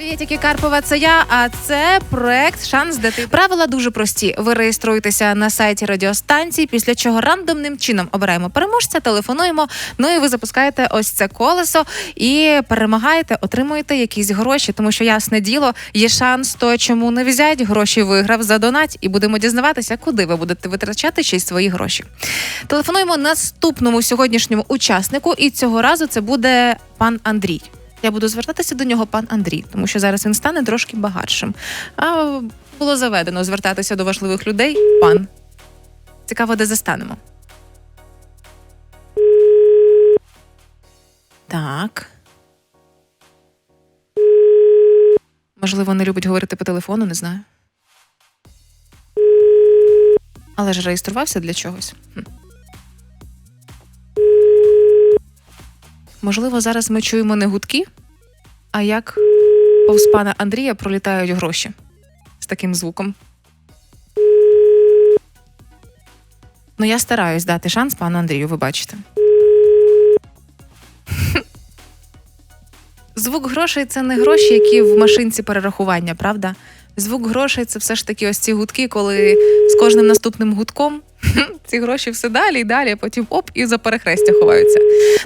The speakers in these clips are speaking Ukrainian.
Привітики, Карпова, це я. А це проект Шанс дити. Правила дуже прості. Ви реєструєтеся на сайті радіостанції, після чого рандомним чином обираємо переможця, телефонуємо. Ну і ви запускаєте ось це колесо і перемагаєте, отримуєте якісь гроші. Тому що ясне діло, є шанс, то чому не взять гроші виграв за донать, і будемо дізнаватися, куди ви будете витрачати ще й свої гроші. Телефонуємо наступному сьогоднішньому учаснику, і цього разу це буде пан Андрій. Я буду звертатися до нього пан Андрій, тому що зараз він стане трошки багатшим. А було заведено звертатися до важливих людей пан. Цікаво, де застанемо. Так. Можливо, не любить говорити по телефону, не знаю. Але ж реєструвався для чогось. Можливо, зараз ми чуємо не гудки, а як повз пана Андрія пролітають гроші з таким звуком. Ну, я стараюсь дати шанс пану Андрію, ви бачите. Звук грошей це не гроші, які в машинці перерахування, правда? Звук грошей це все ж таки ось ці гудки, коли з кожним наступним гудком ці гроші все далі і далі, а потім оп, і за перехрестя ховаються.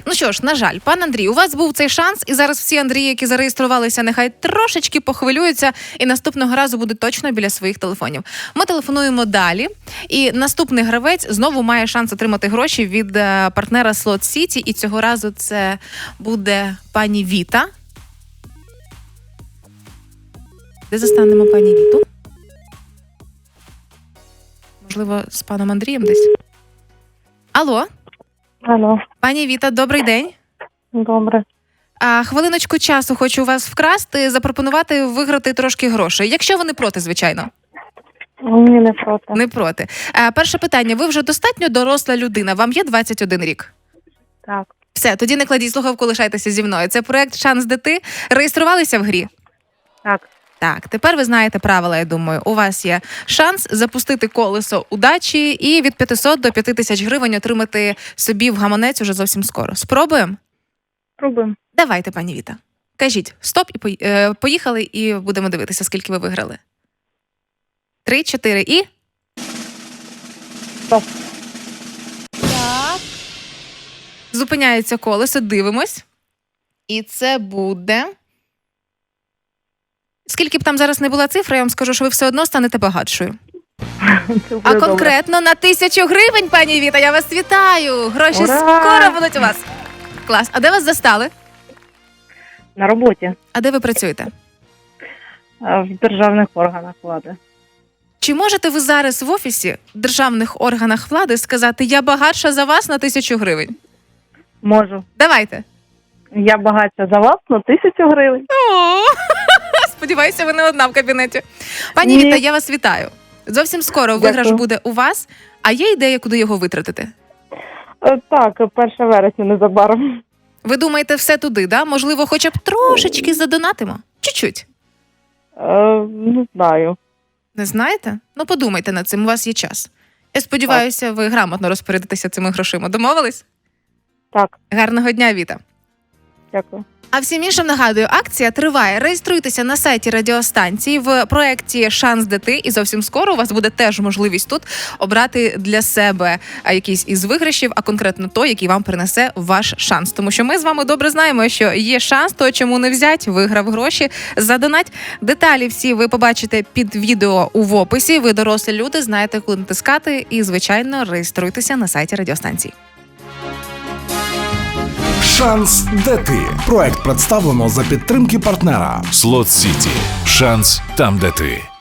Ну що ж, на жаль, пан Андрій, у вас був цей шанс, і зараз всі Андрії, які зареєструвалися, нехай трошечки похвилюються, і наступного разу буде точно біля своїх телефонів. Ми телефонуємо далі, і наступний гравець знову має шанс отримати гроші від е, партнера Slot City, і цього разу це буде пані Віта. Де застанемо пані Віту? Можливо, з паном Андрієм десь. Алло, Алло, пані Віта, добрий день. добре. А, хвилиночку часу хочу у вас вкрасти, запропонувати виграти трошки грошей. Якщо ви не проти, звичайно, Ні, не проти. не проти. А, перше питання: ви вже достатньо доросла людина. Вам є 21 рік. Так, Все, тоді не кладіть слухавку, лишайтеся зі мною. Це проект Шанс дити. Реєструвалися в грі. так, Так, тепер ви знаєте правила. Я думаю, у вас є шанс запустити колесо удачі і від 500 до 5000 гривень отримати собі в гаманець уже зовсім скоро. Спробуємо? пробуємо. Давайте, пані Віта. Кажіть стоп і е, поїхали, і будемо дивитися, скільки ви виграли. Три, чотири і. Стоп. Так. Зупиняється колесо, дивимось. І це буде. Скільки б там зараз не була цифра, я вам скажу, що ви все одно станете багатшою. Це А добре. конкретно на тисячу гривень, пані Віта, я вас вітаю. Гроші Ура! скоро будуть у вас. Клас. А де вас застали? На роботі А де ви працюєте? в державних органах влади. Чи можете ви зараз в офісі в державних органах влади сказати я багатша за вас на тисячу гривень? Можу. Давайте. Я багатша за вас на тисячу гривень. О, сподіваюся, ви не одна в кабінеті. Пані Ні. Віта, я вас вітаю. Зовсім скоро Дякую. виграш буде у вас. А є ідея, куди його витратити? Е, Так, 1 вересня незабаром. Ви думаєте, все туди, да? Можливо, хоча б трошечки задонатимо? Чуть-чуть. Е, Не знаю. Не знаєте? Ну подумайте над цим, у вас є час. Я сподіваюся, ви грамотно розпорядитеся цими грошима. Домовились? Так, Гарного дня, Віта. Дякую. А всім іншим нагадую, акція триває. Реєструйтеся на сайті радіостанції в проєкті Шанс дити. І зовсім скоро у вас буде теж можливість тут обрати для себе якийсь із виграшів, а конкретно той, який вам принесе ваш шанс. Тому що ми з вами добре знаємо, що є шанс, то чому не взять, виграв гроші. Задонать деталі всі ви побачите під відео у описі. Ви дорослі люди, знаєте, коли натискати. І звичайно, реєструйтеся на сайті радіостанції. Шанс де ти. Проект представлено за підтримки партнера. Слот Сіті. Шанс там, де ти.